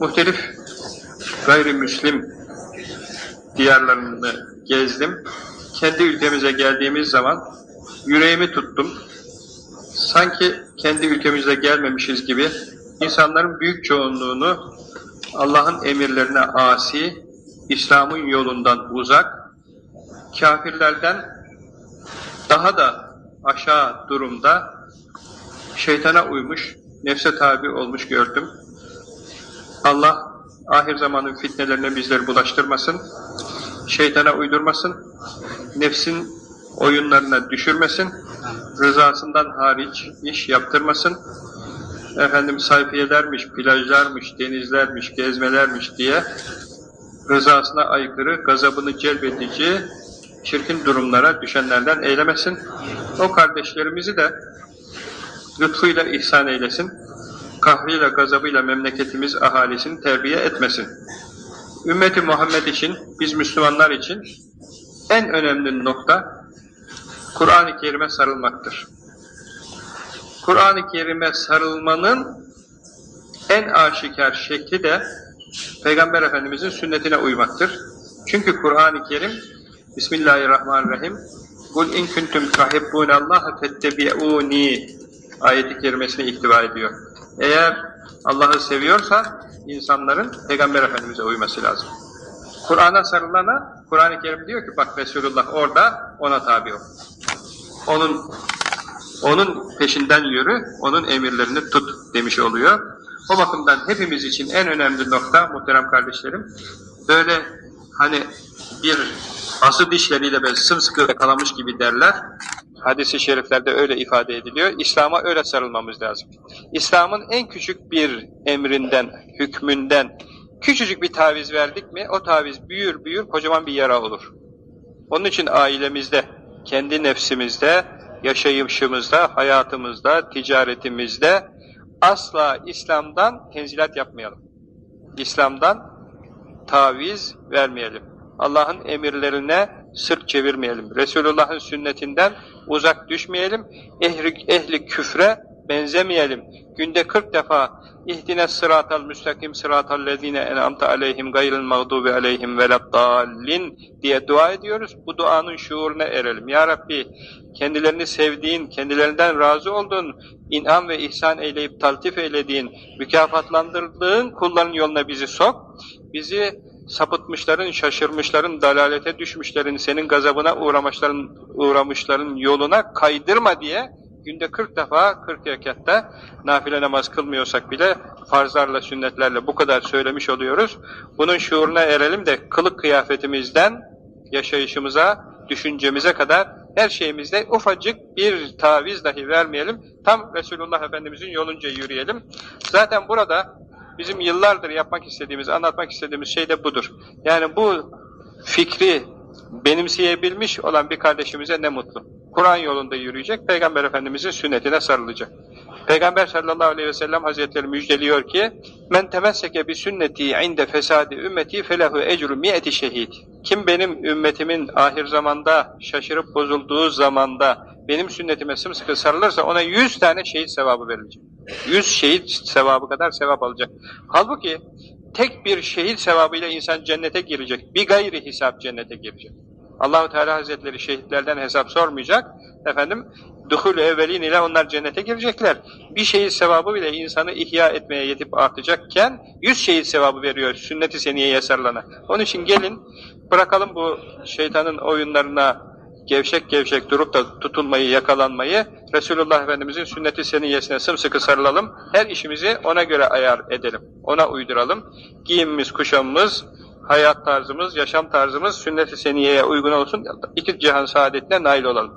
muhtelif gayrimüslim diyarlarını gezdim. Kendi ülkemize geldiğimiz zaman yüreğimi tuttum. Sanki kendi ülkemize gelmemişiz gibi insanların büyük çoğunluğunu Allah'ın emirlerine asi, İslam'ın yolundan uzak, kafirlerden daha da aşağı durumda şeytana uymuş, nefse tabi olmuş gördüm. Allah ahir zamanın fitnelerine bizleri bulaştırmasın, şeytana uydurmasın, nefsin oyunlarına düşürmesin, rızasından hariç iş yaptırmasın, efendim sayfiyelermiş, plajlarmış, denizlermiş, gezmelermiş diye rızasına aykırı, gazabını celbedici, çirkin durumlara düşenlerden eylemesin. O kardeşlerimizi de lütfuyla ihsan eylesin. Kahriyle, gazabıyla memleketimiz ahalisini terbiye etmesin. Ümmeti Muhammed için, biz Müslümanlar için en önemli nokta Kur'an-ı Kerim'e sarılmaktır. Kur'an-ı Kerim'e sarılmanın en aşikar şekli de Peygamber Efendimizin sünnetine uymaktır. Çünkü Kur'an-ı Kerim Bismillahirrahmanirrahim Kul in kuntum tuhibbunallaha fettebi'uni ayeti kerimesine ihtiva ediyor. Eğer Allah'ı seviyorsa insanların Peygamber Efendimiz'e uyması lazım. Kur'an'a sarılana Kur'an-ı Kerim diyor ki bak Resulullah orada ona tabi ol. Onun onun peşinden yürü, onun emirlerini tut demiş oluyor. O bakımdan hepimiz için en önemli nokta muhterem kardeşlerim, böyle hani bir ası dişleriyle böyle sımsıkı yakalamış gibi derler. Hadis-i şeriflerde öyle ifade ediliyor. İslam'a öyle sarılmamız lazım. İslam'ın en küçük bir emrinden, hükmünden küçücük bir taviz verdik mi, o taviz büyür büyür kocaman bir yara olur. Onun için ailemizde, kendi nefsimizde, yaşayışımızda, hayatımızda, ticaretimizde asla İslam'dan tenzilat yapmayalım. İslam'dan taviz vermeyelim. Allah'ın emirlerine sırt çevirmeyelim. Resulullah'ın sünnetinden uzak düşmeyelim. Ehli, ehli küfre benzemeyelim. Günde 40 defa ihdine sıratal müstakim sıratal lezine en'amte aleyhim gayril mağdubi aleyhim veladdallin diye dua ediyoruz. Bu duanın şuuruna erelim. Ya Rabbi kendilerini sevdiğin, kendilerinden razı olduğun, inam ve ihsan eyleyip taltif eylediğin, mükafatlandırdığın kulların yoluna bizi sok. Bizi sapıtmışların, şaşırmışların, dalalete düşmüşlerin, senin gazabına uğramışların, uğramışların yoluna kaydırma diye günde 40 defa 40 rekatta nafile namaz kılmıyorsak bile farzlarla, sünnetlerle bu kadar söylemiş oluyoruz. Bunun şuuruna erelim de kılık kıyafetimizden yaşayışımıza, düşüncemize kadar her şeyimizde ufacık bir taviz dahi vermeyelim. Tam Resulullah Efendimizin yolunca yürüyelim. Zaten burada bizim yıllardır yapmak istediğimiz, anlatmak istediğimiz şey de budur. Yani bu fikri benimseyebilmiş olan bir kardeşimize ne mutlu. Kur'an yolunda yürüyecek, Peygamber Efendimizin sünnetine sarılacak. Peygamber sallallahu aleyhi ve sellem hazretleri müjdeliyor ki men temesseke bi sünneti inde fesadi ümmeti felehu ecru mi'eti şehid. Kim benim ümmetimin ahir zamanda şaşırıp bozulduğu zamanda benim sünnetime sımsıkı sarılırsa ona yüz tane şehit sevabı verilecek. Yüz şehit sevabı kadar sevap alacak. Halbuki tek bir şehit sevabıyla insan cennete girecek. Bir gayri hesap cennete girecek. Allahu Teala Hazretleri şehitlerden hesap sormayacak. Efendim, duhul evvelin ile onlar cennete girecekler. Bir şehit sevabı bile insanı ihya etmeye yetip artacakken yüz şehit sevabı veriyor sünnet-i seniyeye sarılana. Onun için gelin bırakalım bu şeytanın oyunlarına gevşek gevşek durup da tutulmayı, yakalanmayı, Resulullah Efendimizin sünnet-i seniyesine sımsıkı sarılalım, her işimizi ona göre ayar edelim, ona uyduralım. Giyimimiz, kuşamımız, hayat tarzımız, yaşam tarzımız sünnet-i seniyeye uygun olsun, iki cihan saadetine nail olalım.